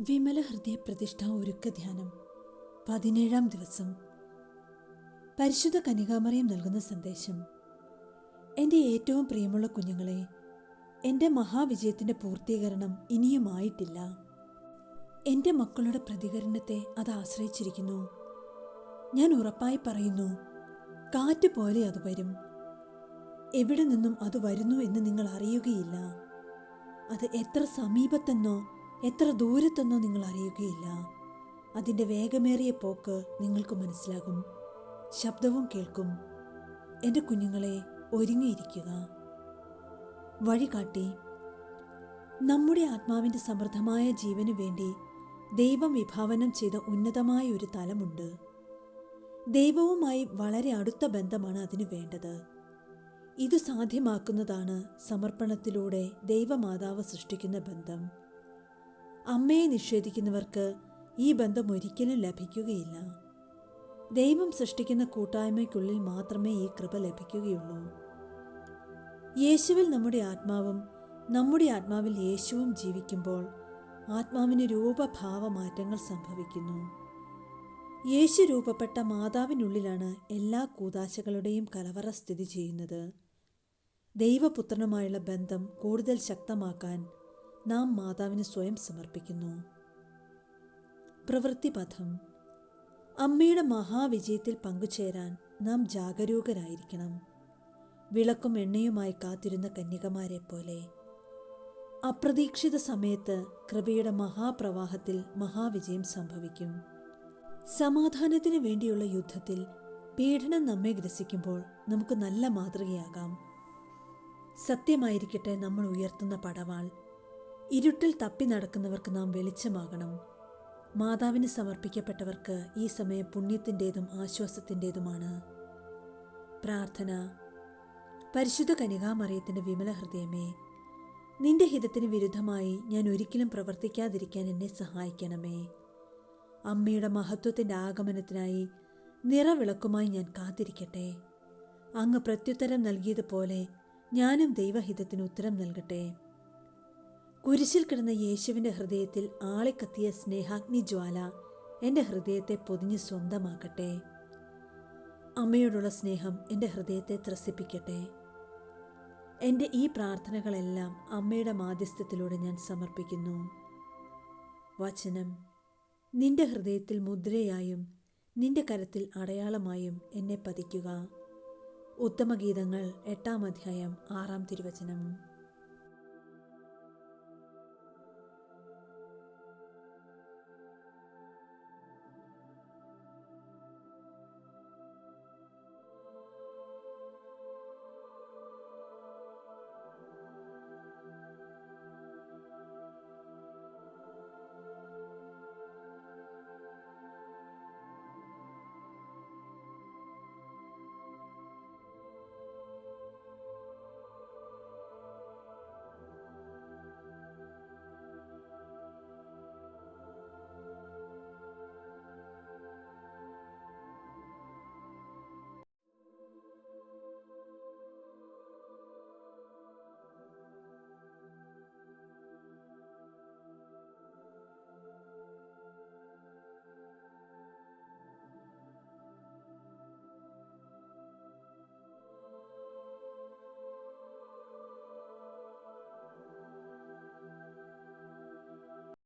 വിമല ഹൃദയ പ്രതിഷ്ഠ ഒരുക്ക ധ്യാനം. പതിനേഴാം ദിവസം. പരിശുദ്ധ കനികാമറിയം നൽകുന്ന സന്ദേശം. എന്റെ ഏറ്റവും പ്രിയമുള്ള കുഞ്ഞുങ്ങളെ എന്റെ മഹാവിജയത്തിന്റെ പൂർത്തീകരണം ഇനിയുമായിട്ടില്ല. എന്റെ മക്കളുടെ പ്രതികരണത്തെ അത് ആശ്രയിച്ചിരിക്കുന്നു. ഞാൻ ഉറപ്പായി പറയുന്നു കാറ്റ് പോലെ അത് വരും. എവിടെ നിന്നും അത് വരുന്നു എന്ന് നിങ്ങൾ അറിയുകയില്ല. അത് എത്ര സമീപത്തെന്നോ എത്ര ദൂരത്തെന്നോ നിങ്ങൾ അറിയുകയില്ല. അതിന്റെ വേഗമേറിയ പോക്ക് നിങ്ങൾക്ക് മനസ്സിലാകും. ശബ്ദവും കേൾക്കും. എന്റെ കുഞ്ഞുങ്ങളെ ഒരുങ്ങിയിരിക്കുക. വഴികാട്ടി നമ്മുടെ ആത്മാവിന്റെ സമൃദ്ധമായ ജീവന് വേണ്ടി ദൈവം വിഭാവനം ചെയ്ത ഉന്നതമായ ഒരു തലമുണ്ട്. ദൈവവുമായി വളരെ അടുത്ത ബന്ധമാണ് അതിന് വേണ്ടത്. ഇത് സാധ്യമാക്കുന്നതാണ് സമർപ്പണത്തിലൂടെ ദൈവമാതാവ് സൃഷ്ടിക്കുന്ന ബന്ധം. അമ്മയെ നിഷേധിക്കുന്നവർക്ക് ഈ ബന്ധം ഒരിക്കലും ലഭിക്കുകയില്ല. ദൈവം സൃഷ്ടിക്കുന്ന കൂട്ടായ്മയ്ക്കുള്ളിൽ മാത്രമേ ഈ കൃപ ലഭിക്കുകയുള്ളൂ. യേശുവിൽ നമ്മുടെ ആത്മാവും നമ്മുടെ ആത്മാവിൽ യേശുവും ജീവിക്കുമ്പോൾ ആത്മാവിന് രൂപഭാവ മാറ്റങ്ങൾ സംഭവിക്കുന്നു. യേശു രൂപപ്പെട്ട മാതാവിനുള്ളിലാണ് എല്ലാ കൂതാശകളുടെയും കലവറ സ്ഥിതി ചെയ്യുന്നത്. ദൈവപുത്രനുമായുള്ള ബന്ധം കൂടുതൽ ശക്തമാക്കാൻ നാം മാതാവിന് സ്വയം സമർപ്പിക്കുന്നു. പ്രവൃത്തിപഥം. അമ്മയുടെ മഹാവിജയത്തിൽ പങ്കുചേരാൻ നാം ജാഗരൂകരായിരിക്കണം. വിളക്കും എണ്ണയുമായി കാത്തിരുന്ന കന്യകമാരെ പോലെ. അപ്രതീക്ഷിത സമയത്ത് കൃപയുടെ മഹാപ്രവാഹത്തിൽ മഹാവിജയം സംഭവിക്കും. സമാധാനത്തിന് വേണ്ടിയുള്ള യുദ്ധത്തിൽ പീഡനം നമ്മെ ഗ്രസിക്കുമ്പോൾ നമുക്ക് നല്ല മാതൃകയാകാം. സത്യമായിരിക്കട്ടെ നമ്മൾ ഉയർത്തുന്ന പടവാൾ. ഇരുട്ടിൽ തപ്പി നടക്കുന്നവർക്ക് നാം വെളിച്ചമാകണം. മാതാവിന് സമർപ്പിക്കപ്പെട്ടവർക്ക് ഈ സമയം പുണ്യത്തിന്റെതും ആശ്വാസത്തിന്റെതുമാണ്. പ്രാർത്ഥന. പരിശുദ്ധ കനികാമറിയത്തിന്റെ വിമല ഹൃദയമേ നിന്റെ ഹിതത്തിന് വിരുദ്ധമായി ഞാൻ ഒരിക്കലും പ്രവർത്തിക്കാതിരിക്കാൻ എന്നെ സഹായിക്കണമേ. അമ്മയുടെ മഹത്വത്തിന്റെ ആഗമനത്തിനായി നിറവിളക്കുമായി ഞാൻ കാത്തിരിക്കട്ടെ. അങ്ങ് പ്രത്യുത്തരം നൽകിയതുപോലെ ഞാനും ദൈവഹിതത്തിന് ഉത്തരം നൽകട്ടെ. കുരിശിൽ കിടന്ന യേശുവിന്റെ ഹൃദയത്തിൽ ആളിക്കത്തിയ സ്നേഹാഗ്നി ജ്വാല എന്റെ ഹൃദയത്തെ പൊതിഞ്ഞ് സ്വന്തമാക്കട്ടെ. അമ്മയോടുള്ള സ്നേഹം എന്റെ ഹൃദയത്തെ ത്രസിപ്പിക്കട്ടെ. എന്റെ ഈ പ്രാർത്ഥനകളെല്ലാം അമ്മയുടെ മാധ്യസ്ഥത്തിലൂടെ ഞാൻ സമർപ്പിക്കുന്നു. വചനം നിന്റെ ഹൃദയത്തിൽ മുദ്രയായും നിന്റെ കരത്തിൽ അടയാളമായും എന്നെ പതിക്കുക. ഉത്തമഗീതങ്ങൾ എട്ടാം അധ്യായം ആറാം തിരുവചനം.